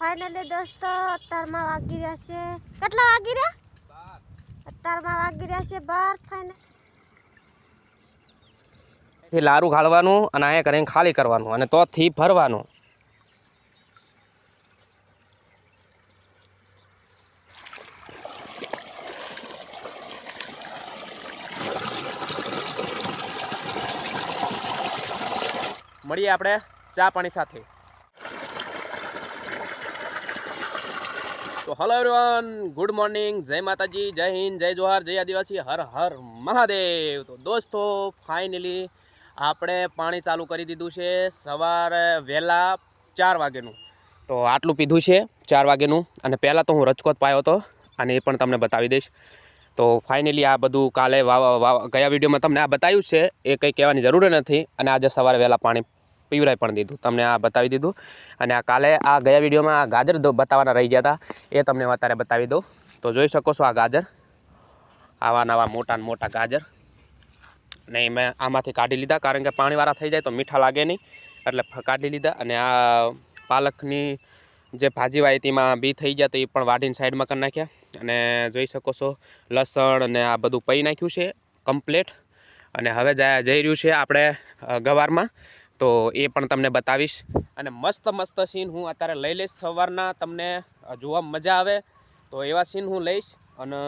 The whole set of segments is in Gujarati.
ફાઇનલી દોસ્તો, અત્યારમાં વાગી રહ્યા છે. કેટલા વાગી રહ્યા? અત્યારમાં વાગી રહ્યા છે બાર ફાઇનલથી લારું ગાળવાનું અને અહીંયા કરીને ખાલી કરવાનું અને તોથી ભરવાનું. મળીએ આપણે ચા પાણી સાથે. તો હલો એવરીવન ગુડ મોર્નિંગ જય માતાજી, જય હિન્દ, જય જોહાર, જય આદિવાસી, હર હર મહાદેવ. તો દોસ્તો ફાઇનલી આપણે પાણી ચાલુ કરી દીધું છે સવારે વહેલા ચાર વાગ્યાનું તો આટલું પીધું છે ચાર વાગેનું અને પહેલાં તો હું રજકોત પાયો હતો અને એ પણ તમને બતાવી દઈશ. તો ફાઇનલી આ બધું કાલે વાવા વાવા ગયા વિડીયોમાં તમને આ બતાવ્યું છે, એ કંઈ કહેવાની જરૂર નથી અને આજે સવારે વહેલા પાણી પીવરાઈ પણ દીધું. તમને આ બતાવી દીધું. અને આ કાલે આ ગયા વિડીયોમાં આ ગાજર બતાવવાના રહી ગયા હતા. એ તમને અત્યારે બતાવી દઉં. તો જોઈ શકો છો આ ગાજર. આવા નવા મોટા મોટા ગાજર. નહીં મેં આમાંથી કાઢી લીધા. કારણ કે પાણીવાળા થઈ જાય તો મીઠા લાગે નહીં. એટલે કાઢી લીધા. અને આ પાલકની જે ભાજી વાય તેમાં બી થઈ ગયા તો એ પણ વાઢીને સાઈડમાં કરી નાખ્યા. અને જોઈ શકો છો, લસણ અને આ બધું પઈ નાખ્યું છે. કમ્પ્લેટ. અને હવે જઈ રહ્યું છે આપણે ગવારમાં. તો એ પણ તમને બતાવીશ. અને મસ્ત મસ્ત સીન હું અત્યારે લઈ લઈશ સવારના, તમને જોવા મજા આવે તો એવા સીન હું લઈશ. અને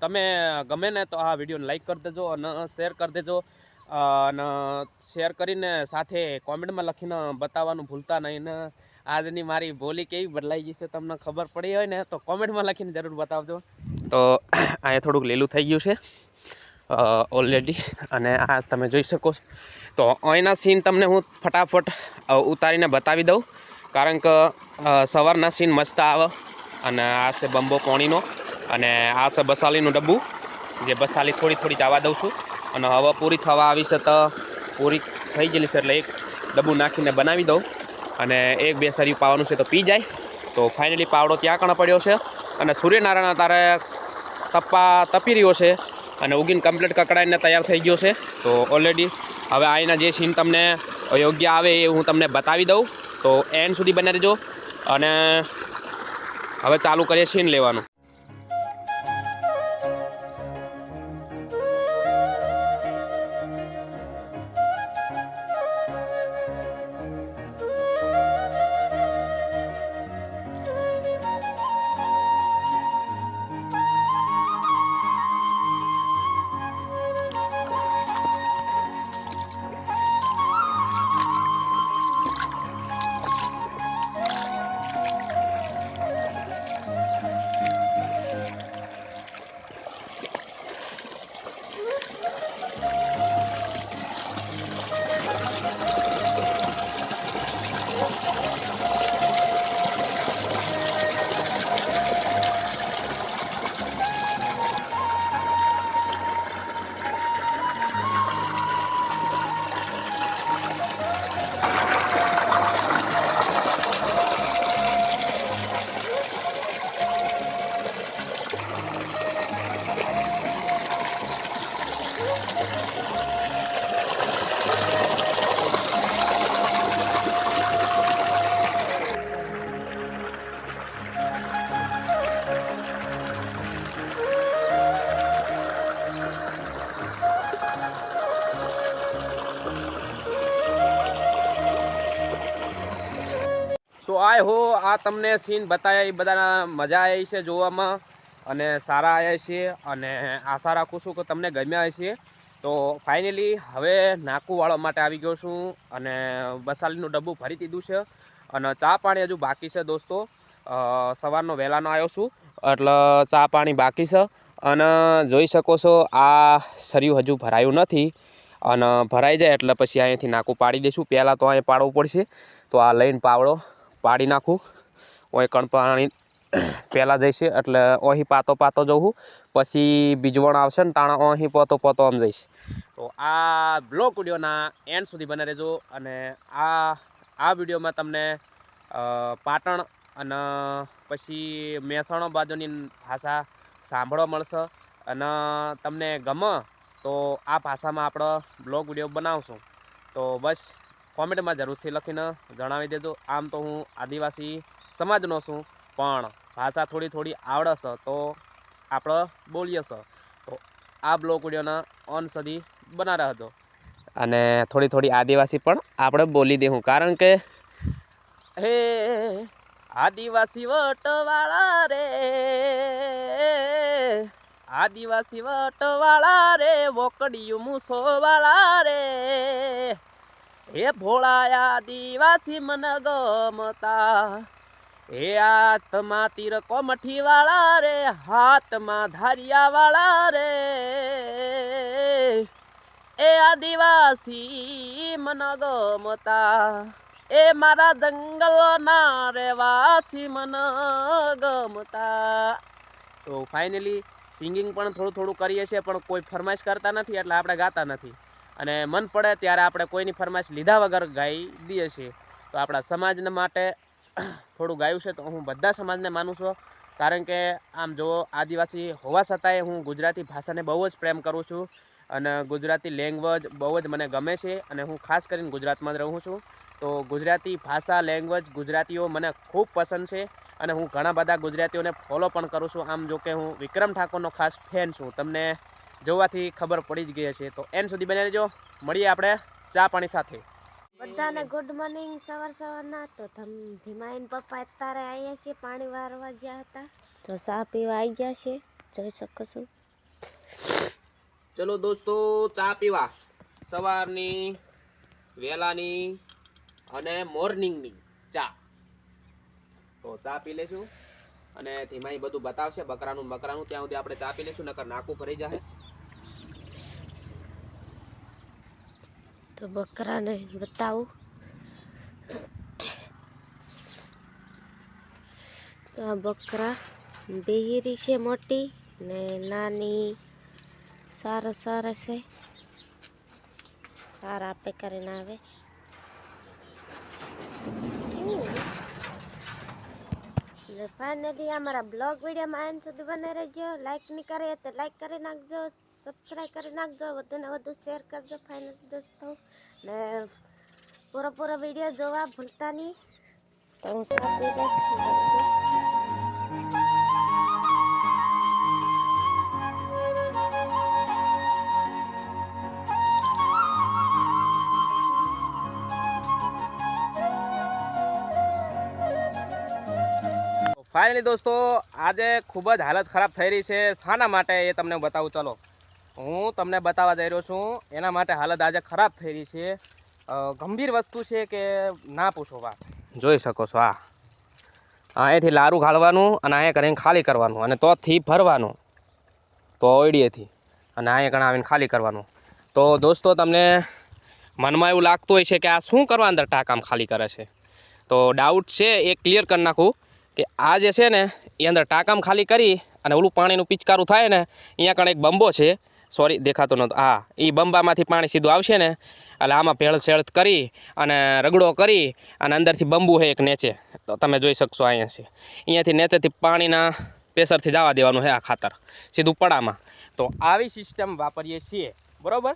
તમે ગમે ને તો આ વિડીયોને લાઇક કરી દેજો અને શેર કરી દેજો. અને શેર કરીને સાથે કોમેન્ટમાં લખીને બતાવવાનું ભૂલતા નહીં. ને આજની મારી બોલી કેવી બદલાઈ ગઈ છે તમને ખબર પડી હોય ને તો કોમેન્ટમાં લખીને જરૂર બતાવજો. તો અહીંયા થોડુંક લીલું થઈ ગયું છે. ઓલરેડી અને આ તમે જોઈ શકો તો અહીંના સીન તમને હું ફટાફટ ઉતારીને બતાવી દઉં. કારણ કે સવારના સીન મસ્ત આવે. અને આ છે બંબો પોણીનો. અને આ છે બસાલીનું ડબ્બુ. જે બસાલી થોડી થોડી જવા દઉં છું. અને હવે પૂરી થવા આવી છે તો પૂરી થઈ ગયેલી છે એટલે એક ડબ્બુ નાખીને બનાવી દઉં. અને એક બે સરિયું પાવાનું છે તો પી જાય. તો ફાઇનલી પાવડો ત્યાં કણ પડ્યો છે. અને સૂર્યનારાયણ તારે તપા તપી રહ્યો છે. અને ઉગીને કમ્પ્લીટ કકડાઈને તૈયાર થઈ ગયો છે. તો ઓલરેડી હવે આઈના જે સીન તમને યોગ્ય આવે એ હું તમને બતાવી દઉં. તો એન્ડ સુધી બને રહેજો અને હવે ચાલુ કરીએ સીન લેવાનું. આય હો, આ તમને સીન બતાવ્યા એ બધાના મજા આવી છે જોવામાં. અને સારા આવ્યા છે અને આશા રાખું છું કે તમને ગમ્યા છે તો ફાઇનલી હવે નાકું વાળવા માટે આવી ગયો છું અને બસાલીનું ડબ્બું ભરી દીધું છે. અને ચા પાણી હજુ બાકી છે દોસ્તો. સવારનો વહેલાનો આવ્યો છું, એટલે ચા પાણી બાકી છે. અને જોઈ શકો છો, આ સરિયું હજુ ભરાયું નથી. અને ભરાઈ જાય એટલે પછી અહીંયાથી નાકું પાડી દઈશું પહેલાં તો અહીંયા પાડવું પડશે. તો આ લઈને પાવડો. પાડી નાખું. ઓય કણ પાણી પહેલાં જઈશે એટલે અહીં પાતો પાતો જવું પછી બીજવણ આવશે ને તાણા અહીં પોતો પોતો આમ જઈશ. તો આ બ્લોક વિડીયોના એન્ડ સુધી બને રહેજો અને આ આ વિડીયોમાં તમને પાટણ અને પછી મહેસાણા બાજુની ભાષા સાંભળવા મળશે અને તમને ગમે તો આ ભાષામાં આપણો બ્લોગ વીડિયો બનાવશું. તો બસ. કોમેન્ટમાં જરૂરથી લખીને જણાવી દેજો. આમ તો હું આદિવાસી સમાજનો છું, પણ ભાષા થોડી થોડી આવડશે તો આપણે બોલીએ છે. તો આ બ્લોક વિડીયોના ઓન સુધી બના રહેજો. અને થોડી થોડી આદિવાસી પણ આપણે બોલી દેવું કારણ કે હે આદિવાસી વટવાળા રે, આદિવાસી વટવાળા રે, વોકડિયું મૂસોવાળા રે. હે ભોળાયા આદિવાસી મન ગમતા. હે હાથમાં તીર કોમઠી વાળા રે, હાથમાં ધારિયા વાળા રે. એ આદિવાસી મન ગમતા. એ મારા જંગલના રહેવાસી મન ગમતા. તો ફાઇનલી સિંગિંગ પણ થોડું થોડું કરીએ છીએ, પણ કોઈ ફરમાઈશ કરતા નથી, એટલે આપણે ગાતા નથી. અને મન પડે ત્યારે આપણે કોઈની ફરમાઈશ લીધા વગર ગાઈ દઈએ છીએ. તો આપણા સમાજને માટે થોડું ગાયું છે તો હું બધા સમાજને માનું છું. કારણ કે આમ જો આદિવાસી હોવા છતાંય હું ગુજરાતી ભાષાને બહુ જ પ્રેમ કરું છું અને ગુજરાતી લેંગ્વેજ બહુ જ મને ગમે છે અને હું ખાસ કરીને ગુજરાતમાં જ રહું છું. તો ગુજરાતી ભાષા, લેંગ્વેજ ગુજરાતીઓ મને ખૂબ પસંદ છે અને હું ઘણા બધા ગુજરાતીઓને ફોલો પણ કરું છું. આમ જો કે હું વિક્રમ ઠાકોરનો ખાસ ફેન છું. તમને જોવાથી ખબર પડી જ ગઈ હશે. તો એન સુધી બને રહેજો. મળીએ આપણે ચા પાણી સાથે. બધાને ગુડ મોર્નિંગ સવાર સવારના તો ધમ ધીમાઈન પપ્પા અત્યારે આવ્યા છે પાણી વારવા ગયા હતા. તો ચા પીવા આવી ગયા છે. જોઈ શકો છો. ચલો દોસ્તો ચા પીવા. સવારની વહેલાની અને મોર્નિંગની ચા. તો ચા પી લેશું. અને ધીમાઈ બધું બતાવશે. બકરાનું બકરાનું ત્યાં સુધી આપણે ચા પી લેશું નકર નાકું ફરી જાય તો બકરાને બતાવું. તો આ બકરા બેહીરી છે મોટી ને નાની સારા સારા છે. સારા આપે કરીને આવે. ફાઇનલી અમારા બ્લોગ વિડીયોમાં એન્ડ સુધી બને રહેજો. લાઈક નહીં કરે તો લાઈક કરી નાખજો. સબસ્ક્રાઈબ કરી નાખજો, વધુ ને વધુ શેર કરજો ફાઇનલ દોસ્તો ને પૂરો પૂરો વીડિયો જોવા ભૂલતા નહીં. ફાઇનલી દોસ્તો, આજે ખૂબ જ હાલત ખરાબ થઈ રહી છે. શાના માટે એ તમને બતાવું, ચલો. હું તમને બતાવવા જઈ રહ્યો છું, એના માટે હાલત આજે ખરાબ થઈ રહી છે. ગંભીર વસ્તુ છે કે ના પૂછો વાત. જોઈ શકો છો, આ. અહીંયાથી લારું ગાળવાનું અને અહીંયા કરીને ખાલી કરવાનું અને તોથી ભરવાનું. તો ઓયડીએથી. અને અહીંયા કણ આવીને ખાલી કરવાનું. તો દોસ્તો, તમને મનમાં એવું લાગતું હોય છે કે આ શું કરવા અંદર ટાંકામ ખાલી કરે છે? તો ડાઉટ છે, એ ક્લિયર કરી નાખું કે આ જે છે ને, એ અંદર ટાંકામ ખાલી કરી અને ઓલું પાણીનું પિચકારું થાય ને, અહીંયા કણ એક બંબો છે સોરી, દેખાતો નહોતો. હા એ બંબામાંથી પાણી સીધું આવશે ને, એટલે આમાં ભેળસેળ કરી અને રગડો કરી અને અંદરથી બંબુ છે એક નેચે. તો તમે જોઈ શકશો અહીંયાથી અહીંયાથી નેચેથી પાણીના પ્રેશરથી જવા દેવાનું છે આ ખાતર. સીધું પડામાં. તો આવી સિસ્ટમ વાપરીએ છીએ. બરાબર?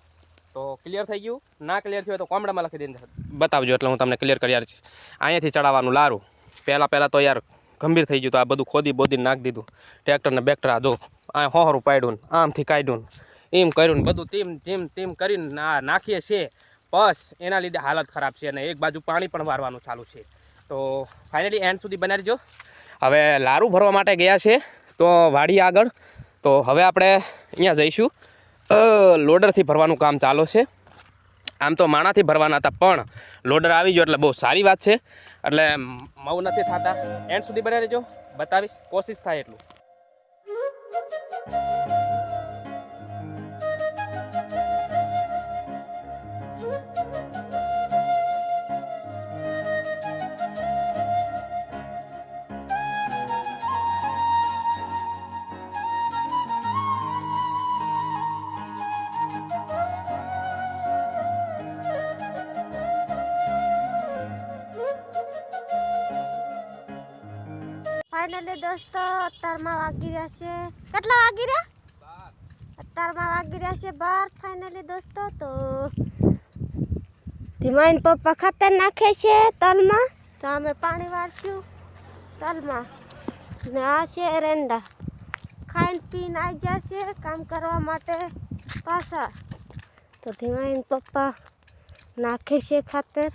તો ક્લિયર થઈ ગયું? ના ક્લિયર થયું હોય તો કોમડામાં લખી દઈને બતાવજો એટલે હું તમને ક્લિયર કરી અહીંયાથી ચડાવવાનું લારું. પહેલાં પહેલાં તો યાર ગંભીર થઈ ગયું તો આ બધું ખોદી બોદી નાખી દીધું. ટ્રેક્ટરને બેક્ટર આ જો આ હોહરું પાડ્યું આમથી કાઢ્યું એમ કર્યું બધું તેમ તેમ તેમ કરીને નાખીએ છીએ. બસ, એના લીધે હાલત ખરાબ છે અને એક બાજુ પાણી પણ વારવાનું ચાલુ છે. તો ફાઇનલી એન્ડ સુધી બનાવી દેજો હવે લારું ભરવા માટે ગયા છે, તો વાડી આગળ. તો હવે આપણે અહીંયા જઈશું. લોડરથી ભરવાનું કામ ચાલુ છે. આમ તો માણાથી ભરવાના હતા, પણ લોડર આવી ગયો એટલે બહુ સારી વાત છે. એટલે મઉ નથી થતા. એન્ડ સુધી બનાવી રહેજો બતાવીશ, કોશિશ થાય એટલું. ફાઇનલી દોસ્તો, અત્યારમાં વાગી રહ્યા છે. કેટલા વાગી રહ્યા? અત્યારમાં વાગી રહ્યા છે બાર ફાઇનલી દોસ્તો, તો ધીમાઈન પપ્પા ખાતર નાખે છે તલમાં. તો અમે પાણી વાળશું તલમાં. ને આ છે એરંડા. ખાઈને પીને આવી ગયા છે કામ કરવા માટે પાછા. તો ધીમાઈન પપ્પા નાખે છે ખાતર.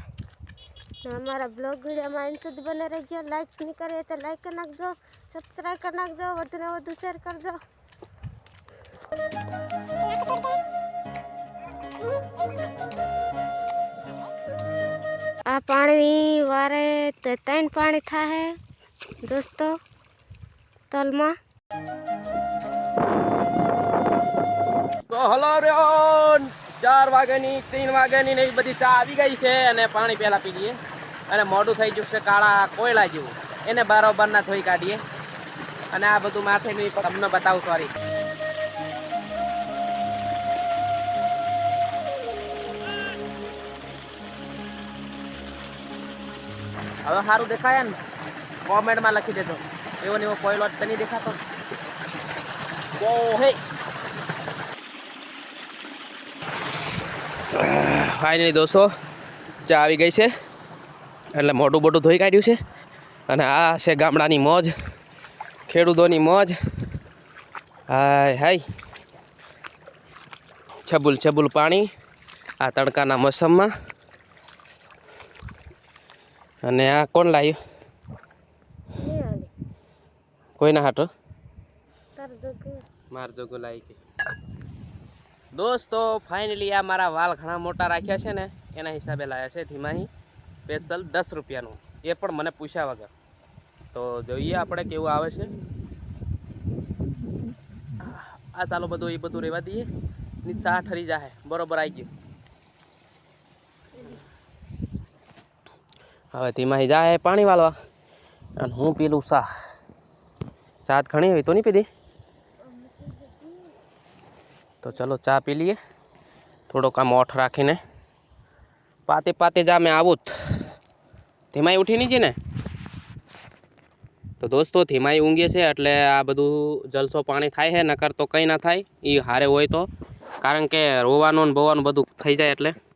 ને અમારા બ્લોગ વિડીયોમાં એન સુધી બને રહેજો લાઈક નહીં કરીએ તો લાઈક કરી નાખજો સબસ્ક્રાઈબ કરી નાખજો વધુ ને વધુ શેર કરજો આ પાણી વારે તે ત્રણ પાણી થાય દોસ્તો તલમાં તો હલો રહ્યો ચાર વાગ્યાની ત્રણ વાગ્યાની ને એવી બધી ચા આવી ગઈ છે અને પાણી પહેલા પી લઈએ અને મોઢું થઈ ચૂકશે કાળા કોયલા જેવું. એને બારોબાર ના ધોઈ કાઢીએ. અને આ બધું માથે નહીં તમને બતાવું સોરી હવે સારું દેખાય ને? કોમેન્ટમાં લખી દેજો. એવો ને એવો કોયલો જ નહીં દેખાતો. હે. ફાઇનલી દોસ્તો, ચા આવી ગઈ છે. એટલે મોટું મોટું ધોઈ કાઢ્યું છે. અને આ છે ગામડાની મોજ, ખેડૂતોની મોજ. હાય હાય. છબુલ છબુલ પાણી આ તડકાના મોસમમાં. અને આ કોણ લાવ્યું કોઈના હાટો? માર જોગો લાવી કે. દોસ્તો ફાઇનલી આ મારા વાલ ઘણા મોટા રાખ્યા છે ને, એના હિસાબે લાવ્યા છે ધીમાહી. સ્પેશિયલ દસ રૂપિયાનું. એ પણ મને પૂછ્યા વગર. તો જોઈએ આપણે કેવું આવે છે. આ ચાલો બધું, એ બધું રહેવા દઈએ. ની સા ઠરી જાય બરોબર આવી ગયું. હવે તેમાં જાય પાણી વાળવા. અને હું પીલું ચા ચાત ઘણી હોય તો નહીં પીધી? તો ચલો ચા પી લઈએ. થોડોક આમ ઓઠ રાખીને. પાતે પાતે જા મેં આવું ધીમાઈ ઉઠી નહીં છે ને તો દોસ્તો, ધીમાઈ ઊંઘે છે એટલે આ બધું જલસો પાણી થાય છે, નકર તો કંઈ ના થાય એ હારે હોય તો. કારણ કે રોવાનું ને બોવાનું બધું થઈ જાય એટલે.